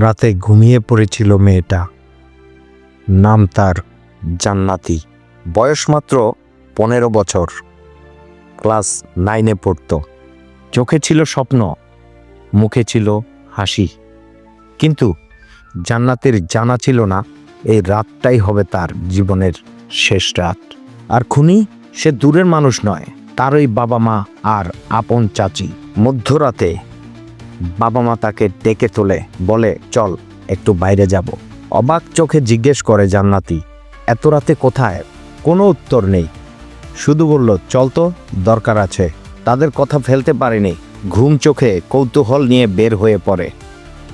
রাতে ঘুমিয়ে পড়েছিল মেয়েটা। নাম তার জান্নাতি। বয়স মাত্র পনেরো বছর। ক্লাস নাইনে পড়ত। চোখে ছিল স্বপ্ন, মুখে ছিল হাসি। কিন্তু জান্নাতের জানা ছিল না, এই রাতটাই হবে তার জীবনের শেষ রাত। আর খুনি সে দূরের মানুষ নয়, তারই বাবা মা আর আপন চাচি। মধ্যরাতে বাবা মা তাকে ডেকে তোলে, বলে, চল, একটু বাইরে যাব। অবাক চোখে জিজ্ঞেস করে জান্নাতি, এত রাতে কোথায়? কোনো উত্তর নেই। শুধু বলল, চল তো, দরকার আছে। তাদের কথা ফেলতে পারেনি। ঘুম চোখে কৌতূহল নিয়ে বের হয়ে পড়ে।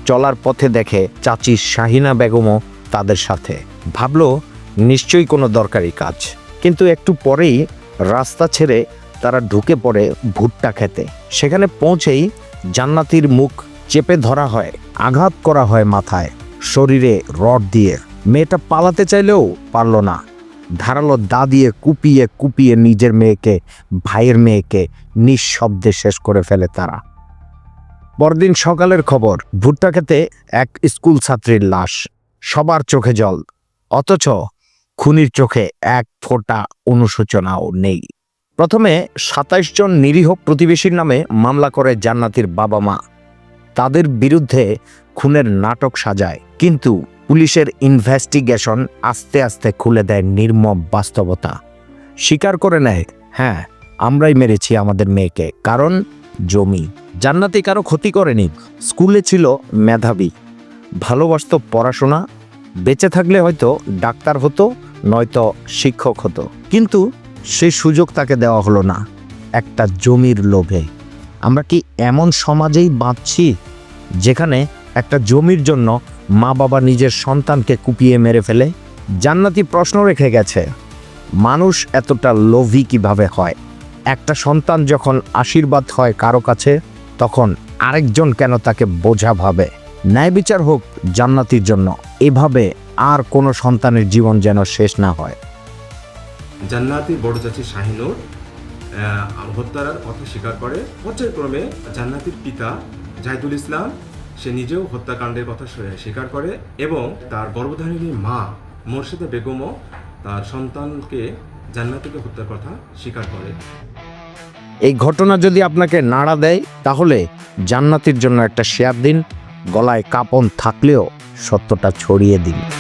চলার পথে দেখে চাচি শাহিনা বেগমও তাদের সাথে। ভাবলো, নিশ্চয়ই কোনো দরকারি কাজ। কিন্তু একটু পরেই রাস্তা ছেড়ে তারা ঢুকে পড়ে ভুট্টা খেতে। সেখানে পৌঁছেই জান্নাতির মুখ চেপে ধরা হয়, আঘাত করা হয় মাথায়, শরীরে রড দিয়ে। মেয়েটা পালাতে চাইলেও পারল না। ধারালো দা দিয়ে কুপিয়ে কুপিয়ে নিজের মেয়েকে, ভাইয়ের মেয়েকে নিঃশব্দে শেষ করে ফেলে তারা। পরদিন সকালের খবর, ভুট্টা খেতে এক স্কুল ছাত্রীর লাশ, সবার চোখে জল, অথচ খুনির চোখে এক ফোঁটা অনুশোচনাও নেই। প্রথমে সাতাইশ জন নিরীহ প্রতিবেশীর নামে মামলা করে জান্নাতির বাবা মা। তাদের বিরুদ্ধে খুনের নাটক সাজায়, কিন্তু পুলিশের ইনভেস্টিগেশন আস্তে আস্তে খুলে দেয় নির্মম বাস্তবতা। স্বীকার করে নেয় হ্যাঁ আমরাই মেরেছি আমাদের মেয়েকে, কারণ জমি। জান্নাতি কারও ক্ষতি করেনি, স্কুলে ছিল মেধাবী। ভালোবাসত পড়াশোনা, বেঁচে থাকলে হয়তো ডাক্তার হতো, নয়তো শিক্ষক হতো। কিন্তু সেই সুযোগ তাকে দেওয়া হলো না, একটা জমির লোভে। আমরা কি এমন সমাজেই বাঁচছি, যেখানে একটা জমির জন্য মা বাবা নিজের সন্তানকে কুপিয়ে মেরে ফেলে? জান্নাতি প্রশ্ন রেখে গেছে, মানুষ এতটা লোভী কীভাবে হয়? একটা সন্তান যখন আশীর্বাদ হয় কারও কাছে, তখন আরেকজন কেন তাকে বোঝা ভাবে? ন্যায় বিচার হোক জান্নাতির জন্য, এভাবে আর কোনো সন্তানের জীবন যেন শেষ না হয়। জান্নাতির বড় চাচি শাহিনুর হত্যার কথা স্বীকার করে। পর্যায়ক্রমে জান্নাতির পিতা জাহিদুল ইসলাম, সে নিজেও হত্যাকাণ্ডের কথা স্বী- স্বীকার করে এবং তার গর্ভধারিণী মা মোর্শেদা বেগমও তার সন্তানকে জান্নাতিকে হত্যার কথা স্বীকার করে। এই ঘটনা যদি আপনাকে নাড়া দেয়, তাহলে জান্নাতির জন্য একটা শেয়ার দিন, গলায় কাপন থাকলেও সত্যটা ছড়িয়ে দিন।